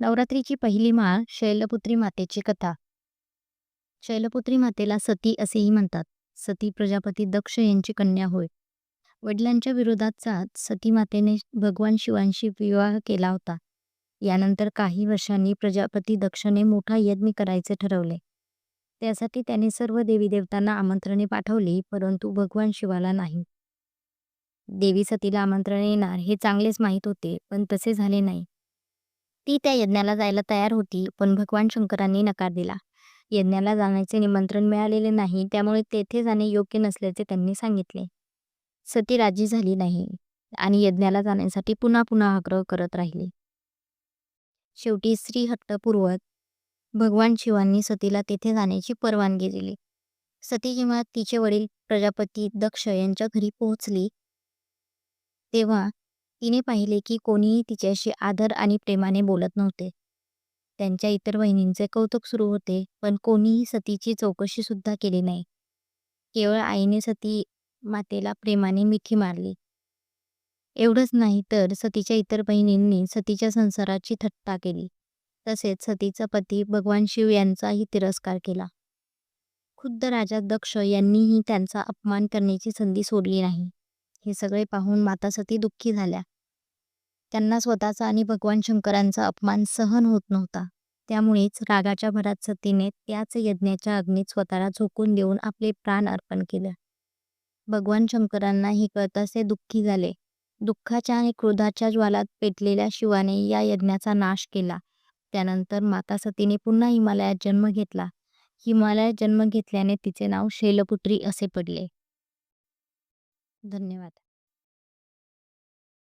नवरात्रीची पहिली माळ शैलपुत्री मातेची कथा शैलपुत्री मातेला सती असेही म्हणतात. सती प्रजापती दक्ष यांची कन्या होय. वडिलांच्या विरोधात जात सती मातेने भगवान शिवांशी विवाह केला होता. यानंतर काही वर्षांनी प्रजापती दक्षने मोठा यज्ञ करायचे ठरवले. त्यासाठी त्याने सर्व देवी देवतांना आमंत्रणे पाठवली परंतु भगवान शिवाला नाही. देवी सतीला आमंत्रण येणार हे चांगलेच माहीत होते पण तसे झाले नाही. ती त्या यज्ञाला जायला तयार होती पण भगवान शंकरांनी नकार दिला. यज्ञाला जाण्याचे निमंत्रण मिळालेले नाही त्यामुळे तेथे जाणे योग्य नसल्याचे त्यांनी सांगितले. सती राजी झाली नाही आणि यज्ञाला जाण्यासाठी पुन्हा पुन्हा आग्रह करत राहिली. शेवटी स्त्री हट्टपूर्वक भगवान शिवांनी सतीला तेथे जाण्याची परवानगी दिली. सती जेव्हा तिचे वडील प्रजापती दक्ष यांच्या घरी पोहोचली तेव्हा तिने पाहिले की कोणीही तिच्याशी आदर आणि प्रेमाने बोलत नव्हते. त्यांच्या इतर बहिणींचे कौतुक सुरू होते पण कोणीही सतीची चौकशी सुद्धा केली नाही. केवळ आईने सती मातेला प्रेमाने मिठी मारली. एवढंच नाही तर सतीच्या इतर बहिणींनी सतीच्या संसाराची थट्टा केली. तसेच सतीचा पती भगवान शिव यांचाही तिरस्कार केला. खुद्द राजा दक्ष यांनीही त्यांचा अपमान करण्याची संधी सोडली नाही. हे सगळे पाहून माता सती दुःखी झाल्या. त्यांना स्वतःचा आणि भगवान शंकरांचा अपमान सहन होत नव्हता. त्यामुळेच रागाच्या भरात सतीने त्याच यज्ञाच्या अग्नीत स्वतःला झोकून देऊन आपले प्राण अर्पण केले. भगवान शंकरांना हे कळतासे दुःखी झाले. दुःखाच्या आणि क्रोधाच्या ज्वालात पेटलेल्या शिवाने या यज्ञाचा नाश केला. त्यानंतर माता सतीने पुन्हा हिमालयात जन्म घेतला. हिमालयात जन्म घेतल्याने तिचे नाव शैलपुत्री असे पडले. धन्यवाद.